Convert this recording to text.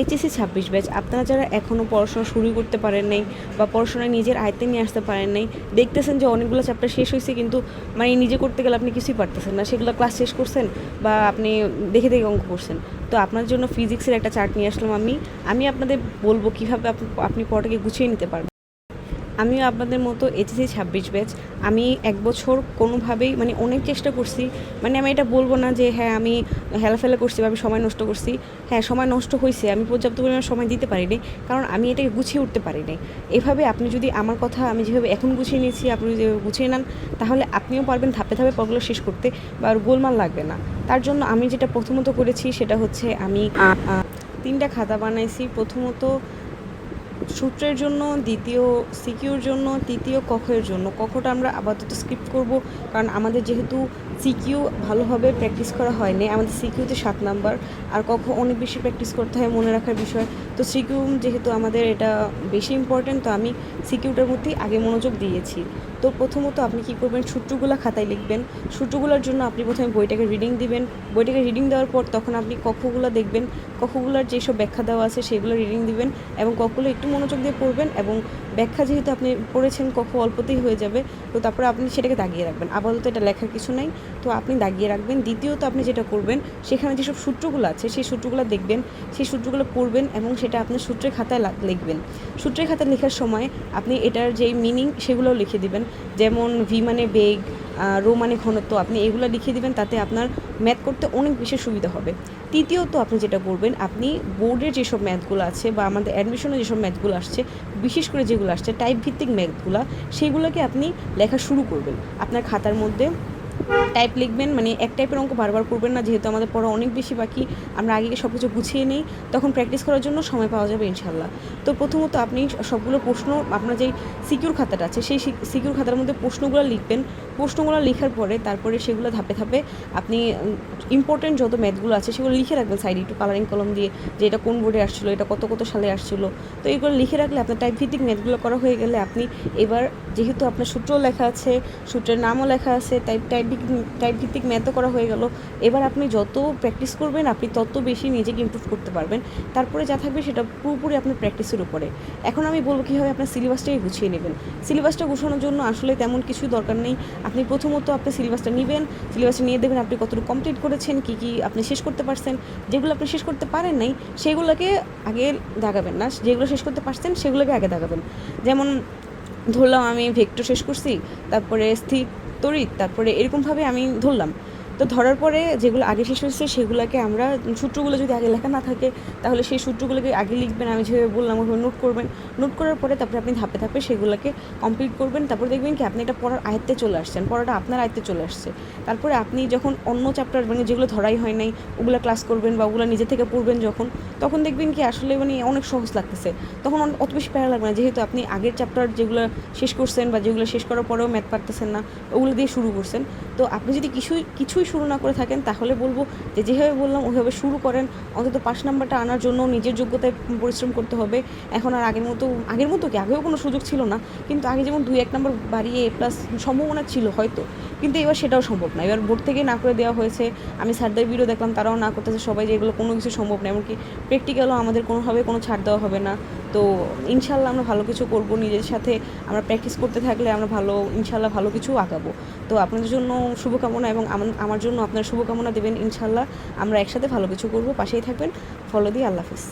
HSC ছাব্বিশ batch, আপনারা যারা এখনও পড়াশোনা শুরু করতে পারেন নাই বা পড়াশোনায় নিজের আয়ত্তে নিয়ে আসতে পারেন নাই, দেখতেছেন যে অনেকগুলো চ্যাপ্টার শেষ হয়েছে কিন্তু মানে নিজে করতে গেলে আপনি কিছুই পারতেছেন না। সেগুলো ক্লাস শেষ করছেন বা আপনি দেখে দেখে অঙ্ক করছেন। তো আপনার জন্য ফিজিক্সের একটা চার্ট নিয়ে আসলাম আমি। আমি আপনাদের বলব কীভাবে আপনি পড়াটাকে গুছিয়ে নিতে পারবেন। আমিও আপনাদের মতো এইচএসসি ছাব্বিশ ব্যাচ। আমি এক বছর কোনোভাবেই মানে অনেক চেষ্টা করছি। মানে আমি এটা বলব না যে হ্যাঁ আমি হেলাফেলা করছি বা আমি সময় নষ্ট করছি। হ্যাঁ সময় নষ্ট হয়েছে আমি পর্যাপ্ত পরিমাণে সময় দিতে পারিনি, কারণ আমি এটাকে গুছিয়ে উঠতে পারিনি। এভাবে আপনি যদি আমার কথা আমি যেভাবে এখন গুছিয়ে নিয়েছি, আপনি যদি গুছিয়ে নেন, তাহলে আপনিও পারবেন ধাপে ধাপে পড়াগুলো শেষ করতে বা আর গোলমাল লাগবে না। তার জন্য আমি যেটা প্রথমত করেছি, সেটা হচ্ছে আমি তিনটা খাতা বানাইছি। প্রথমত সূত্রের জন্য, দ্বিতীয় সিকিউর জন্য, তৃতীয় কখের জন্য। কখটা আমরা আপাতত স্কিপ করব, কারণ আমাদের যেহেতু সিকিউ ভালোভাবে প্র্যাকটিস করা হয়নি, আমাদের সিকিউতে সাত নাম্বার, আর কখ অনেক বেশি প্র্যাকটিস করতে হয় মনে রাখার বিষয়। তো সিকিউ যেহেতু আমাদের এটা বেশি ইম্পর্ট্যান্ট তো আমি সিকিউটার মধ্যেই আগে মনোযোগ দিয়েছি। তো প্রথমত আপনি কী করবেন, সূত্রগুলো খাতায় লিখবেন। সূত্রগুলোর জন্য আপনি প্রথমে বইটাকে রিডিং দিবেন। বইটাকে রিডিং দেওয়ার পর তখন আপনি কক্ষগুলো দেখবেন। কক্ষগুলোর যেসব ব্যাখ্যা দেওয়া আছে সেগুলো রিডিং দিবেন এবং কক্ষগুলো একটু মনোযোগ দিয়ে পড়বেন এবং ব্যাখ্যা যেহেতু আপনি পড়েছেন, কক্ষ অল্পতেই হয়ে যাবে। তো তারপরে আপনি সেটাকে দাগিয়ে রাখবেন। আপাতত এটা লেখার কিছু নাই। তো আপনি দাগিয়ে রাখবেন। দ্বিতীয়ত আপনি যেটা করবেন, সেখানে যেসব সূত্রগুলো আছে সেই সূত্রগুলো দেখবেন। সেই সূত্রগুলো পড়বেন এবং সেটা আপনার সূত্রের খাতায় লিখবেন। সূত্রের খাতায় লেখার সময় আপনি এটার যেই মিনিং সেগুলোও লিখে দিবেন। যেমন ভি মানে বেগ রো মানে ঘনত্ব, আপনি এগুলো লিখে দিবেন, তাতে আপনার ম্যাথ করতে অনেক বেশি সুবিধা হবে। তৃতীয়ত আপনি যেটা করবেন, আপনি বোর্ডের যেসব ম্যাথগুলো আছে বা আমাদের অ্যাডমিশনে যেসব ম্যাথগুলো আসছে, বিশেষ করে যেগুলো আসছে টাইপ ভিত্তিক ম্যাথগুলো সেইগুলোকে আপনি লেখা শুরু করবেন। আপনার খাতার মধ্যে টাইপ লিখবেন মানে এক টাইপের অঙ্ক বারবার করবেন না, যেহেতু আমাদের পড়া অনেক বেশি বাকি, আমরা আগে সব কিছু গুছিয়ে নিই, তখন প্র্যাকটিস করার জন্য সময় পাওয়া যাবে ইনশাল্লাহ তো প্রথমত আপনি সবগুলো প্রশ্ন, আপনার যেই সিকিউর খাতাটা আছে, সেই সিকিউর খাতার মধ্যে প্রশ্নগুলো লিখবেন। প্রশ্নগুলো লেখার পরে তারপরে সেগুলো ধাপে ধাপে আপনি ইম্পর্টেন্ট যত ম্যাথগুলো আছে, সেগুলো লিখে রাখবেন সাইডে একটু কালারিং কলম দিয়ে, যে এটা কোন বোর্ডে আসছিল, এটা কত কত সালে আসছিল। তো এগুলো লিখে রাখলে আপনার টাইপ ভিত্তিক ম্যাথগুলো করা হয়ে গেলে আপনি এবার, যেহেতু আপনার সূত্রও লেখা আছে, সূত্রের নামও লেখা আছে টাইপ টাইপ টাইপ ভিত্তিক ম্যাথও করা হয়ে গেল। এবার আপনি যত প্র্যাকটিস করবেন, আপনি তত বেশি নিজেকে ইমপ্রুভ করতে পারবেন। তারপরে যা থাকবে সেটা পুরোপুরি আপনার প্র্যাকটিসের উপরে। এখন আমি বলব কীভাবে আপনার সিলেবাসটাই গুছিয়ে নেবেন। সিলেবাসটা গুছানোর জন্য আসলে তেমন কিছুই দরকার নেই। আপনি প্রথমত আপনি সিলেবাসটা নেবেন সিলেবাসটা নিয়ে দেবেন আপনি কতটুকু কমপ্লিট করেছেন, কী কী আপনি শেষ করতে পারছেন। যেগুলো আপনি শেষ করতে পারেন নাই, সেগুলোকে আগে দাগাবেন না। যেগুলো শেষ করতে পারছেন, সেগুলোকে আগে দাগাবেন। যেমন ধরলাম আমি ভেক্টর শেষ করছি তারপরে স্থির তড়িৎ তারপরে এরকমভাবে আমি ধরলাম। তো ধরার পরে যেগুলো আগে শেষ হয়েছে, সেগুলোকে আমরা, সূত্রগুলো যদি আগে লেখা না থাকে, তাহলে সেই সূত্রগুলোকে আগে লিখবেন। আমি যেভাবে বললাম ওইভাবে নোট করবেন। নোট করার পরে তারপরে আপনি ধাপে ধাপে সেগুলোকে কমপ্লিট করবেন। তারপর দেখবেন কি, আপনি এটা পড়ার আয়ত্তে চলে আসছেন। পড়াটা আপনার আয়ত্তে চলে আসছে। তারপরে আপনি যখন অন্য চ্যাপ্টার মানে যেগুলো ধরাই হয় নাই, ওগুলো ক্লাস করবেন বা ওগুলো নিজে থেকে পড়বেন যখন, তখন দেখবেন কি, আসলে মানে অনেক সহজ লাগতেছে। তখন অত বেশি প্যারা লাগবে না। যেহেতু আপনি আগের চ্যাপ্টার যেগুলো শেষ করছেন বা যেগুলো শেষ করার পরেও ম্যাথ পারতেছেন না, ওগুলো দিয়ে শুরু করছেন। তো আপনি যদি কিছুই কিছুই শুরু না করে থাকেন, তাহলে বলব যে যেভাবে বললাম ওইভাবে শুরু করেন। অন্তত পাঁচ নাম্বারটা আনার জন্য নিজের যোগ্যতায় পরিশ্রম করতে হবে। এখন আর আগের মতো আগের মতো কি? আগেও কোনো সুযোগ ছিল না। কিন্তু আগে যেমন দুই এক নম্বর বাড়িয়ে প্লাস সম্ভাবনা ছিল হয়তো। কিন্তু এবার সেটাও সম্ভব না। এবার বোর্ড থেকে না করে দেওয়া হয়েছে। আমি স্যারদের ভিডিও দেখলাম, তারাও না করতেছে। সবাই যে এগুলো কোনো কিছু সম্ভব না, এমনকি প্র্যাকটিক্যালও আমাদের কোনোভাবে কোনো ছাড় দেওয়া হবে না। তো ইনশাল্লাহ আমরা ভালো কিছু করব, নিজের সাথে আমরা প্র্যাকটিস করতে থাকলে আমরা ভালো ইনশাল্লাহ ভালো কিছু আগাবো। তো আপনাদের জন্য শুভকামনা এবং আমার জন্য আপনার শুভকামনা দেবেন ইনশাল্লাহ আমরা একসাথে ভালো কিছু করব। পাশেই থাকবেন। ফলো দিয়ে আল্লাহ হাফিজ।